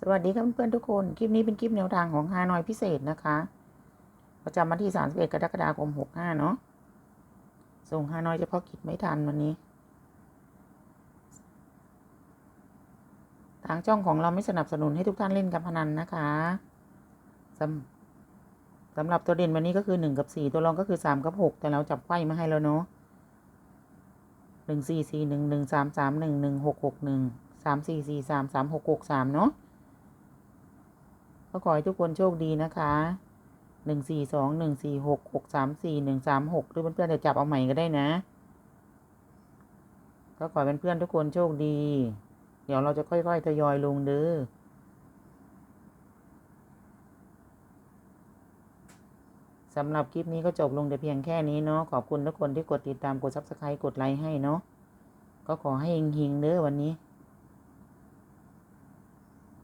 สวัสดีครับเพื่อนทุกคน คลิปนี้เป็นคลิปแนวทางของฮานอยพิเศษนะคะ ประจำวันที่ 31 กรกฎาคม 65 เนาะ ส่งฮานอยเฉพาะกิจไม่ทันวันนี้ ทางช่องของเราไม่สนับสนุนให้ทุกท่านเล่นการพนันนะคะสำสำหรับตัวเด่นวันนี้ก็คือ 1 กับ 4 ตัวรองก็คือ 3 กับ 6 แต่เราจับไขว้มาให้แล้วเนาะหนึ่งสี่สี่หนึ่งหนึ่งสามสามหนึ่งหนึ่งหกหกหนึ่งสามสี่สี่สามสามหกหกสามเนาะ ก็ขอให้ทุกคนโชคดีนะคะหนึ่งสี่สองหนึ่งสี่หกหกสามสี่หนึ่งสามหกหรือเพื่อนๆจะจับเอาใหม่ก็ได้นะ ก็ขอเป็นเพื่อนๆทุกคนโชคดี เดี๋ยวเราจะค่อยๆทยอยลงเด้อสำหรับคลิปนี้ก็จบลงแต่เพียงแค่นี้เนาะขอบคุณทุกคนที่กดติดตามกด subscribe กดไลค์ให้เนาะก็ขอให้เฮงๆเด้อวันนี้